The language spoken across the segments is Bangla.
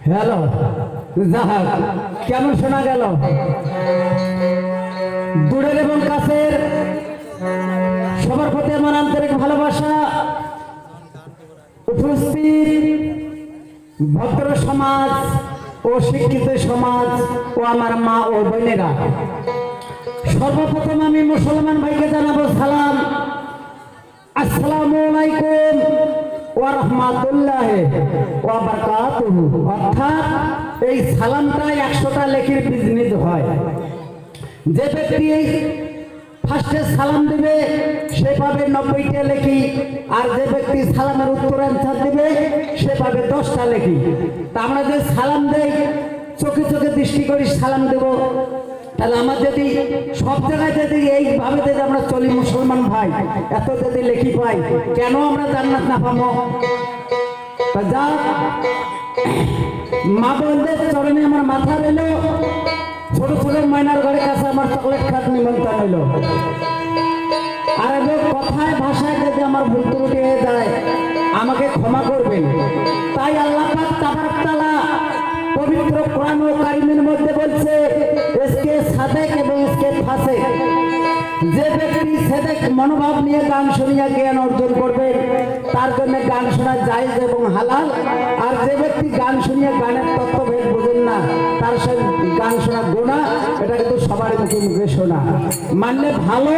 হ্যালো যাহাক কেমন শোনা গেল? দূরের এবং কাছের সবার প্রতি আমার আন্তরিক ভালোবাসা উপস্থিত ভদ্র সমাজ ও শিক্ষিত সমাজ ও আমার মা ও বোনেরা। সর্বপ্রথম আমি মুসলমান ভাইকে জানাব সালাম। আসসালামু আলাইকুম অর্থাৎ এই সালামটা একশোটা লেখির হয়। যে ব্যক্তি ফার্স্টে সালাম দিবে, সে পাবে নব্বইটা লেখি। আর যে ব্যক্তি সালামের উত্তর অ্যান্সার দিবে, সে পাবে দশটা লেখি। তা আমরা যে সালাম দেই, চোখে চোখে দৃষ্টি করি সালাম দেব। তাহলে আমার যদি সব জায়গায় যদি এইভাবে যদি আমরা চলি মুসলমান ভাই, এত যদি লেখি পাই কেন আমরা জান্নাত না পাবো? যাক মা বোনদের চরণে আমার মাথা রইল, ছোট ছোট ময়নার ঘরের কাছে আমার চকলেট খাত নিমন্ত্রণ হইল আর এবার কথায় ভাষায় যদি আমার ভুল ত্রুটি হয়ে যায়, আমাকে ক্ষমা করবেন। তাই আল্লাহ পাক তাবারক তাআলা পবিত্র কোরআন ও কারিমের মধ্যে বলছে, এসকে সাদেক এবং এসকে ফাসেক। যে ব্যক্তি সেদেক মনোভাব নিয়ে গান শুনিয়া জ্ঞান অর্জন করবে, তার জন্য গান শোনা জায়েজ এবং হালাল। আর যে ব্যক্তি গান শুনিয়ে গানের তত্ত্বভেদ বোঝেন না, তার সে গান শোনা গোনা এটা কিন্তু সবার মুখে মুখে শোনা। মানলে ভালো,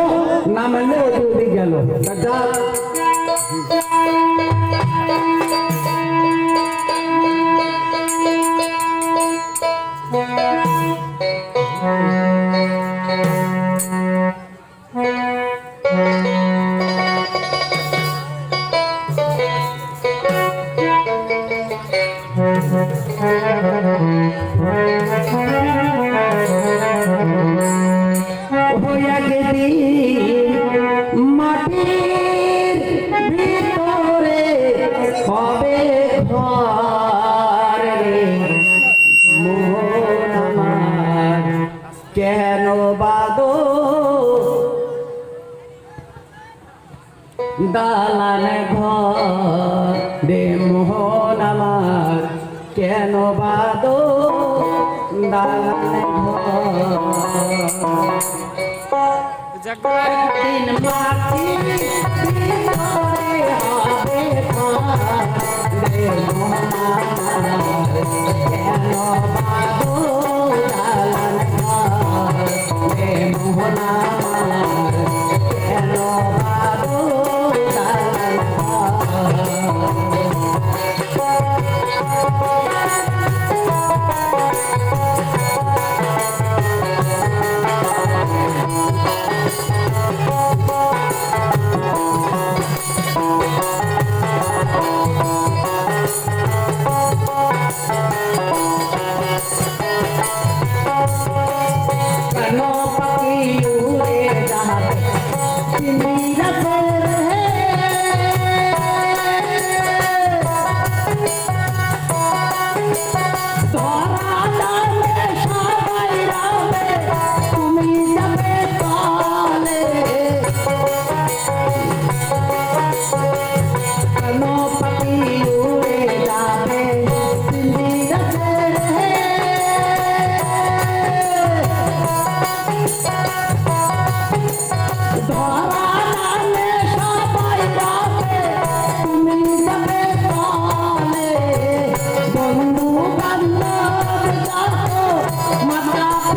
না মানলে অতি ওটি গেল। মাটির ভিতরে হবে কেন বাদো দালান ঘর রে দিন মাটির হবে মোহন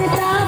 감사합니다.